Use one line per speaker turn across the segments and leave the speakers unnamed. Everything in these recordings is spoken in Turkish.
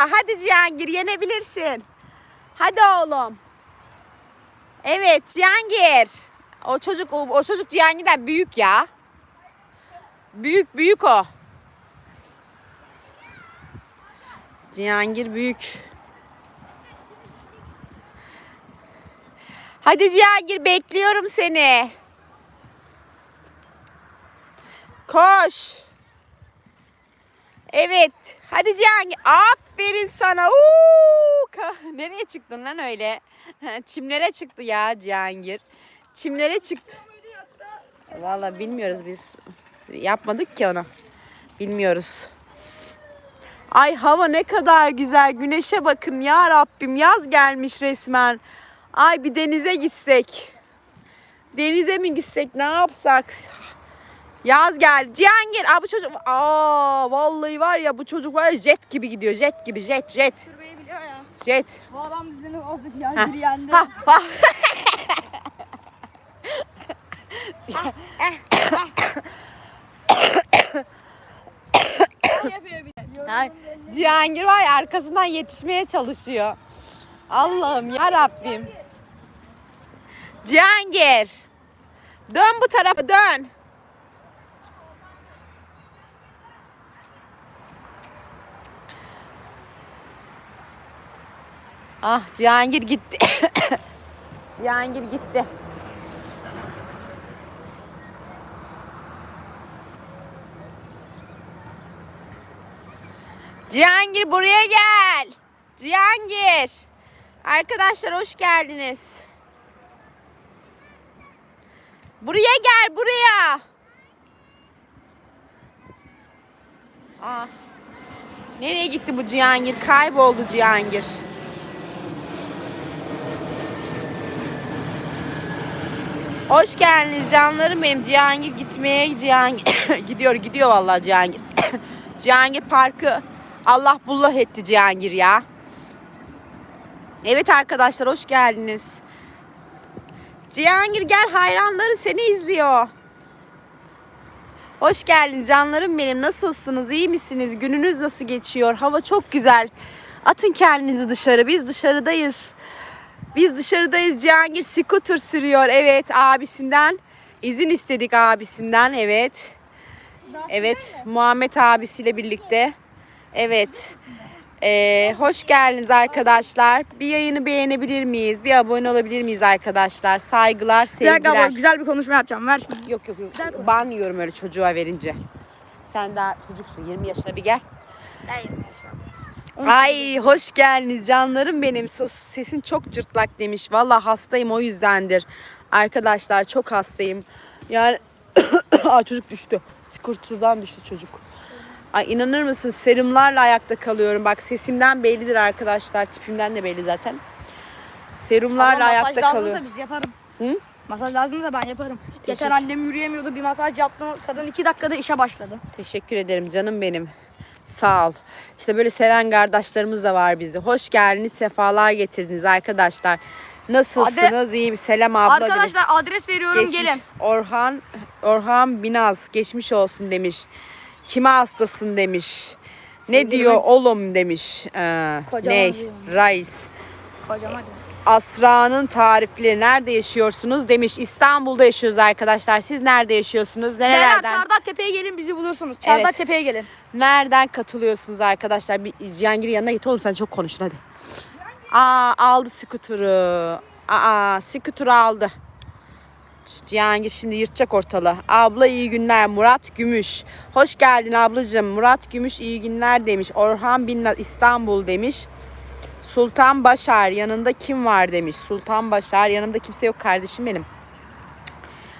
Hadi Cihangir yenebilirsin. Hadi oğlum. Evet Cihangir. O çocuk o, çocuk Cihangir'den büyük ya. Büyük büyük o. Cihangir büyük. Hadi Cihangir bekliyorum seni. Koş. Evet. Hadi Cihangir. Aferin sana. Uuu. Nereye çıktın lan öyle? Çimlere çıktı ya Cihangir. Çimlere çıktı. Vallahi bilmiyoruz biz. Yapmadık ki onu. Bilmiyoruz. Ay hava ne kadar güzel. Güneşe bakın ya Rabbim. Yaz gelmiş resmen. Ay bir denize gitsek. Denize mi gitsek ne yapsak? Yaz geldi. Cihangir. Aa bu çocuk. Aa vallahi var ya bu çocuk var ya jet gibi gidiyor. Jet gibi jet jet.
Sürmeyi biliyor ya.
Jet.
Bu adam düzeni.
Ha.
Biri yendi.
Ha, ha.
Yapıyor bir de.
Ay, Cihangir var ya arkasından yetişmeye çalışıyor. Allah'ım ya Rabbim. Cihangir. Dön bu tarafa dön. Ah Cihangir gitti. Cihangir gitti. Cihangir buraya gel. Cihangir. Arkadaşlar hoş geldiniz. Buraya gel buraya. Ah. Nereye gitti bu Cihangir? Kayboldu Cihangir. Hoş geldiniz canlarım benim. Cihangir gitmeye Cihangir gidiyor gidiyor vallahi Cihangir. Cihangir Parkı Allah bullah etti Cihangir ya. Evet arkadaşlar hoş geldiniz. Cihangir gel hayranları seni izliyor. Hoş geldiniz canlarım benim. Nasılsınız? İyi misiniz? Gününüz nasıl geçiyor? Hava çok güzel. Atın kendinizi dışarı. Biz dışarıdayız. Biz dışarıdayız. Cihangir scooter sürüyor. Evet abisinden. izin istedik abisinden. Evet. Evet Muhammed abisiyle birlikte. Evet. Ee, hoş geldiniz arkadaşlar. Bir yayını beğenebilir miyiz? Bir abone olabilir miyiz arkadaşlar? Saygılar,
Bir dakika
sevgiler.
abla güzel bir konuşma yapacağım. Ver şimdi.
Yok yok yok. Ban yiyorum öyle çocuğa verince. Sen daha çocuksun 20 yaşına bir gel. Ay hoş geldiniz canlarım benim. Sesin çok cırtlak demiş. Valla hastayım o yüzdendir. Arkadaşlar çok hastayım. Yani Aa, çocuk düştü. Skurturdan düştü çocuk. Ay inanır mısın serumlarla ayakta kalıyorum. Bak sesimden bellidir arkadaşlar. Tipimden de belli zaten. Serumlarla
Abla,
ayakta
masaj lazımsa
kalıyorum.
biz yaparım.
Hı?
Masaj lazımsa ben yaparım.
Teşekkür-
Geçen annem yürüyemiyordu. Bir masaj yaptım. Kadın iki dakikada işe başladı.
Teşekkür ederim canım benim. Sağ ol. İşte böyle seven kardeşlerimiz de var bizde. Hoş geldiniz, sefalar getirdiniz arkadaşlar. Nasılsınız? İyiyim. Selam abla. demiş.
Arkadaşlar adres veriyorum
Geçmiş-
gelin.
Orhan Orhan Binaz geçmiş olsun demiş. Kime hastasın demiş. Ne
Sevgilime-
diyor oğlum demiş. Ee,
Kocaman
ne?
diyor. Kocaman.
Asra'nın tarifleri nerede yaşıyorsunuz demiş. İstanbul'da yaşıyoruz arkadaşlar. Siz nerede yaşıyorsunuz?
Beyler
Nerelerden?
Çardaktepe'ye gelin bizi bulursunuz. Çardaktepe'ye gelin.
Nereden katılıyorsunuz arkadaşlar? Bir Cihangir'in yanına git oğlum sen çok konuştun hadi. Aa aldı skuturu. Aa skuturu aldı. Cihangir şimdi yırtacak ortalığı. Abla iyi günler Murat Gümüş. Hoş geldin ablacığım. Murat Gümüş iyi günler demiş. Orhan Binnaz İstanbul demiş. Sultan Başar yanında kim var demiş. Sultan Başar yanımda kimse yok kardeşim benim.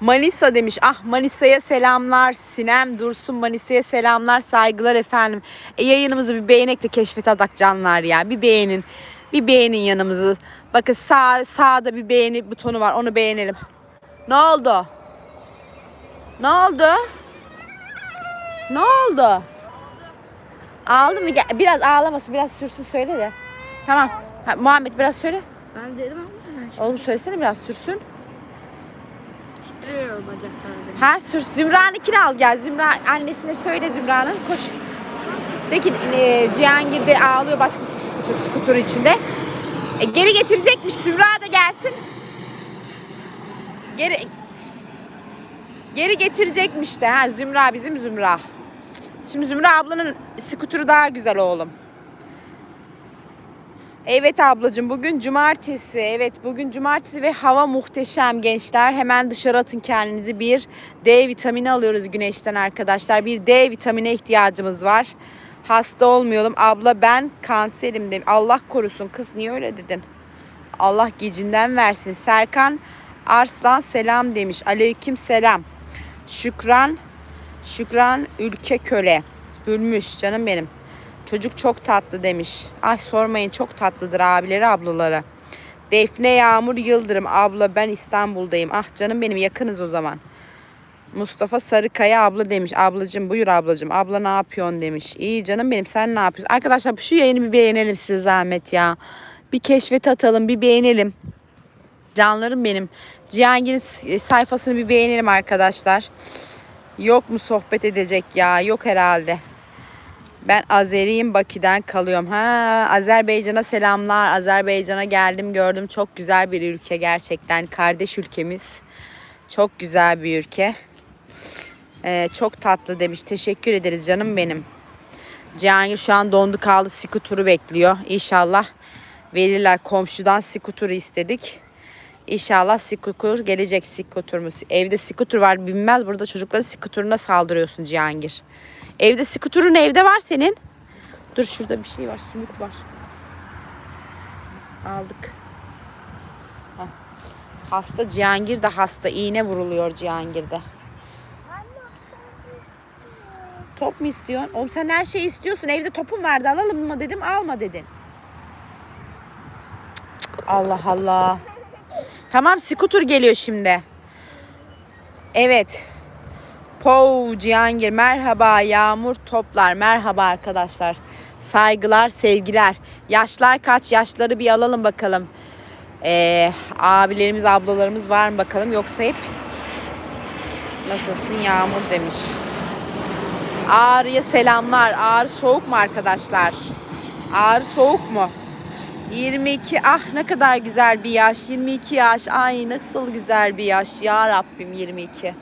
Manisa demiş. Ah Manisa'ya selamlar. Sinem Dursun Manisa'ya selamlar. Saygılar efendim. E, yayınımızı bir beğenek de keşfet adak canlar ya. Bir beğenin. Bir beğenin yanımızı. Bakın sağ, sağda bir beğeni butonu var. Onu beğenelim. Ne oldu? Ne oldu? Ne oldu? Ağladı mı? Biraz ağlaması biraz sürsün söyle de. Tamam. Ha, Muhammed biraz söyle.
Ben dedim ama.
Oğlum söylesene biraz sürsün.
Titriyor bacakları benim.
Ha sür Zümra'nınkini al gel. Zümra annesine söyle Zümra'nın koş. De ki e, Cihangir de ağlıyor başkası skuter, skuter içinde. E, geri getirecekmiş Zümra da gelsin. Geri geri getirecekmiş de ha Zümra bizim Zümra. Şimdi Zümra ablanın skuturu daha güzel oğlum. Evet ablacığım bugün cumartesi. Evet bugün cumartesi ve hava muhteşem gençler. Hemen dışarı atın kendinizi. Bir D vitamini alıyoruz güneşten arkadaşlar. Bir D vitamine ihtiyacımız var. Hasta olmayalım. Abla ben kanserim dedim. Allah korusun kız niye öyle dedin? Allah gecinden versin. Serkan Arslan selam demiş. Aleyküm selam. Şükran Şükran Ülke Köle. Gülmüş canım benim. Çocuk çok tatlı demiş. Ay sormayın çok tatlıdır abileri ablaları. Defne Yağmur Yıldırım abla ben İstanbul'dayım. Ah canım benim yakınız o zaman. Mustafa Sarıkaya abla demiş. Ablacım buyur ablacım. Abla ne yapıyorsun demiş. İyi canım benim sen ne yapıyorsun? Arkadaşlar şu yayını bir beğenelim size zahmet ya. Bir keşfet atalım bir beğenelim. Canlarım benim. Cihangir'in sayfasını bir beğenelim arkadaşlar. Yok mu sohbet edecek ya? Yok herhalde. Ben Azeriyim Bakü'den kalıyorum. Ha Azerbaycan'a selamlar. Azerbaycan'a geldim gördüm. Çok güzel bir ülke gerçekten. Kardeş ülkemiz. Çok güzel bir ülke. Ee, çok tatlı demiş. Teşekkür ederiz canım benim. Cihangir şu an dondu kaldı. Sikuturu bekliyor. İnşallah verirler. Komşudan sikuturu istedik. İnşallah skutur gelecek skuturumuz. Evde skutur var binmez. Burada çocukların skuturuna saldırıyorsun Cihangir. Evde skuturun evde var senin. Dur şurada bir şey var. Sümük var. Aldık. Heh. Hasta Cihangir de hasta. İğne vuruluyor Cihangir'de. Top mu istiyorsun? Oğlum sen her şeyi istiyorsun. Evde topun vardı alalım mı dedim alma dedin. Allah Allah. Tamam skuter geliyor şimdi. Evet. Pow Cihangir merhaba Yağmur Toplar merhaba arkadaşlar. Saygılar sevgiler. Yaşlar kaç yaşları bir alalım bakalım. Ee, abilerimiz ablalarımız var mı bakalım yoksa hep nasılsın Yağmur demiş. Ağrı'ya selamlar. Ağrı soğuk mu arkadaşlar? Ağrı soğuk mu? 22 ah ne kadar güzel bir yaş 22 yaş ay nasıl güzel bir yaş ya Rabbim 22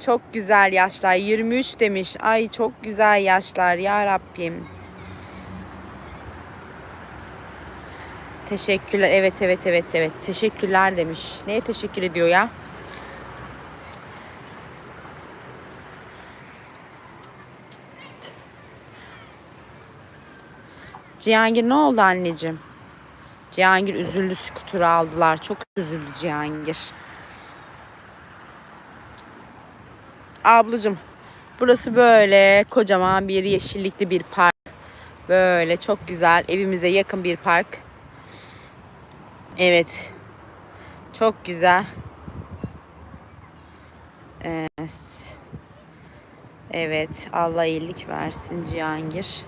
çok güzel yaşlar. 23 demiş. Ay çok güzel yaşlar. Ya Rabbim. Teşekkürler. Evet evet evet evet. Teşekkürler demiş. Neye teşekkür ediyor ya? Cihangir ne oldu anneciğim? Cihangir üzüldü. Skuturu aldılar. Çok üzüldü Cihangir. Ablacığım burası böyle kocaman bir yeşillikli bir park. Böyle çok güzel evimize yakın bir park. Evet. Çok güzel. Evet. Evet. Allah iyilik versin Cihangir.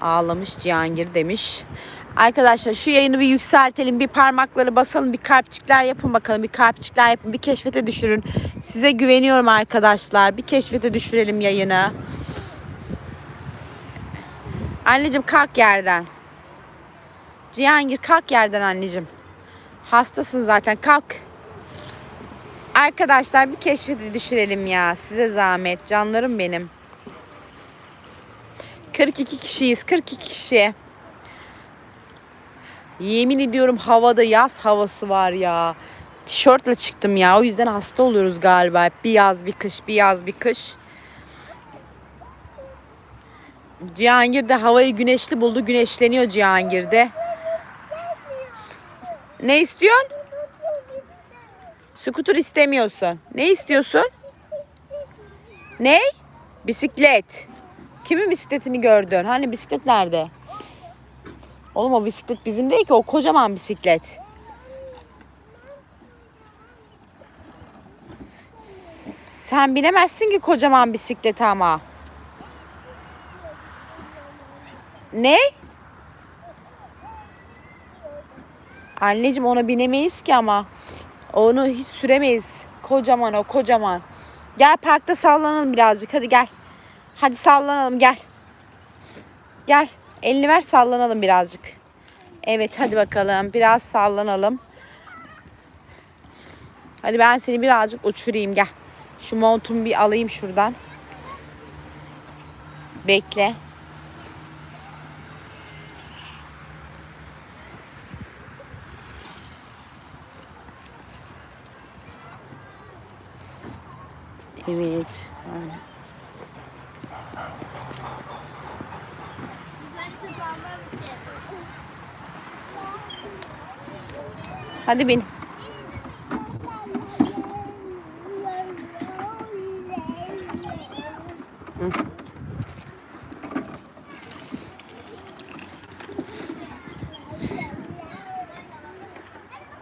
Ağlamış Cihangir demiş. Arkadaşlar şu yayını bir yükseltelim. Bir parmakları basalım. Bir kalpçikler yapın bakalım. Bir kalpçikler yapın. Bir keşfete düşürün. Size güveniyorum arkadaşlar. Bir keşfete düşürelim yayını. Anneciğim kalk yerden. Cihangir kalk yerden anneciğim. Hastasın zaten kalk. Arkadaşlar bir keşfete düşürelim ya. Size zahmet. Canlarım benim. 42 kişiyiz. 42 kişi. Yemin ediyorum havada yaz havası var ya. Tişörtle çıktım ya. O yüzden hasta oluyoruz galiba. Bir yaz bir kış, bir yaz bir kış. Cihangir'de havayı güneşli buldu. Güneşleniyor Cihangir'de. Ne istiyorsun? Skuter istemiyorsun. Ne istiyorsun? Ne? Bisiklet. Kimin bisikletini gördün? Hani bisiklet nerede? Oğlum o bisiklet bizim değil ki o kocaman bisiklet. Sen binemezsin ki kocaman bisiklete ama. Ne? Anneciğim ona binemeyiz ki ama. Onu hiç süremeyiz. Kocaman o kocaman. Gel parkta sallanalım birazcık hadi gel. Hadi sallanalım gel. Gel. Elini ver sallanalım birazcık. Evet hadi bakalım. Biraz sallanalım. Hadi ben seni birazcık uçurayım gel. Şu montumu bir alayım şuradan. Bekle. Evet. Aynen. Hadi bin.